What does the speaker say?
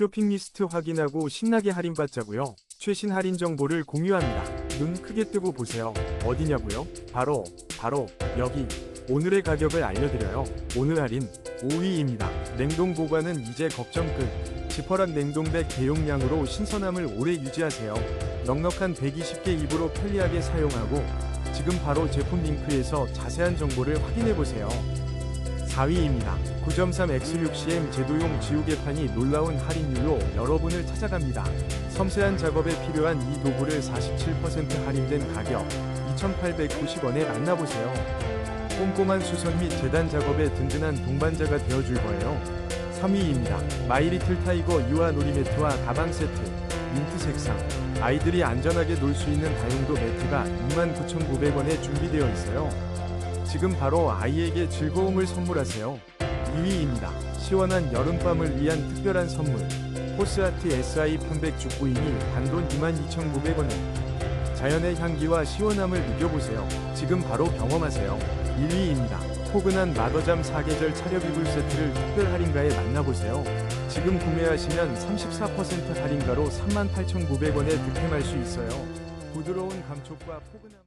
쇼핑 리스트 확인하고 신나게 할인받자고요. 최신 할인 정보를 공유합니다. 눈 크게 뜨고 보세요. 어디냐고요? 바로 바로 여기. 오늘의 가격을 알려드려요. 오늘 할인 5위입니다. 냉동 보관은 이제 걱정 끝. 지퍼락 냉동백 대용량으로 신선함을 오래 유지하세요. 넉넉한 120개 입으로 편리하게 사용하고 지금 바로 제품 링크에서 자세한 정보를 확인해 보세요. 4위입니다. 9.3X6CM 제도용 지우개판이 놀라운 할인율로 여러분을 찾아갑니다. 섬세한 작업에 필요한 이 도구를 47% 할인된 가격 2,890원에 만나보세요. 꼼꼼한 수선 및 재단 작업에 든든한 동반자가 되어줄 거예요. 3위입니다. 마이리틀 타이거 유아 놀이매트와 가방 세트, 민트 색상. 아이들이 안전하게 놀 수 있는 다용도 매트가 29,900원에 준비되어 있어요. 지금 바로 아이에게 즐거움을 선물하세요. 2위입니다. 시원한 여름밤을 위한 특별한 선물. 포스아트 SI 편백 죽구인이 단돈 22,900원에 자연의 향기와 시원함을 느껴보세요. 지금 바로 경험하세요. 1위입니다. 포근한 마더잠 4계절 차렵 이불 세트를 특별 할인가에 만나보세요. 지금 구매하시면 34% 할인가로 38,900원에 득템할 수 있어요. 부드러운 감촉과 포근함